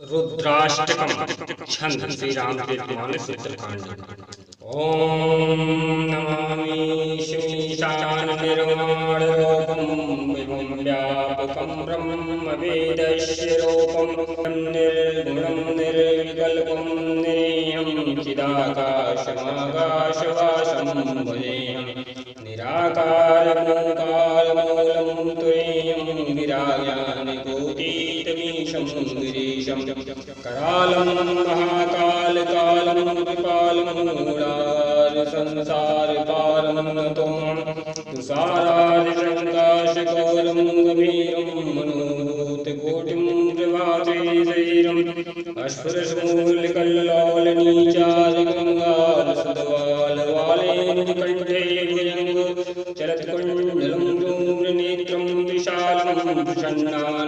रुद्राष्टकम। छंद श्री राम मानस उत्तरकांड ओम नमामि श्रीशान निर्वाण रूपम विभुम व्यापकम ब्रह्म वेदस्य रूपम। निर्गुणम निर्विकल्पम निरेयम चिदाकाशमाकाशवासम भजेयम् निराकारमूकालमूलं गिरीशं करालं महाकालकालं विपालं मूलारसंसारपारं नतों तुषारादिशङ्काशकौलं गभीरं मनोभूतकोटिं प्रभातैरम् अश्वरसमूलकल्लोलनीचारगङ्गारसुदवालवालेन्दुकण्ठे भुजङ्गो चरत्कुण्डलं धूम्रनेत्रं विशालं प्रसन्नाननं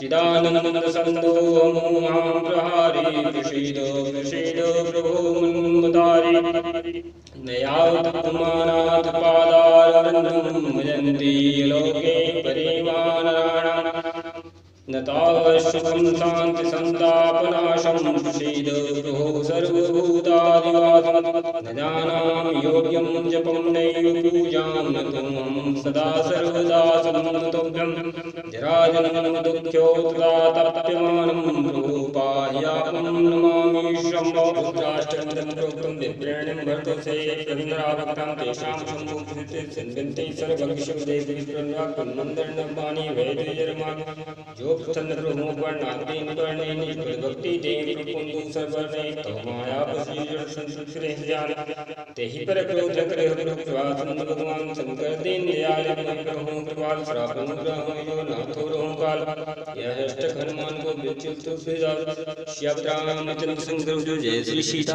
चिदानन्दसन्दो मां प्रहारी कृषीदो कृषीदो प्रभो मन्मुदारि नयावतमानात् पादारन्दं भजन्ति लोके परिमानरा न तावश्यकं शान्तिसन्तापनाशं प्रसीद प्रभो न जानामि योग्यं जपं नैव पूजां न त्वं सदा सर्वदा समन्तव्यं जराजनं दुःख्योत्तातप्यमानं जो प्रसन्न प्रभु वर्णादीन वर्णेनि भक्ति देवी कुंदु सर्वने तो माया पसीजन संसुरे ज्ञान तेहि पर क्रोध करे प्रवासन भगवान शंकर दीन दयाल प्रभु कृपाल श्रापन ग्रह यो नाथो रोम काल यह अष्ट हनुमान को विच्युत सुजा श्याम रामचंद्र सिंह जय श्री सीता।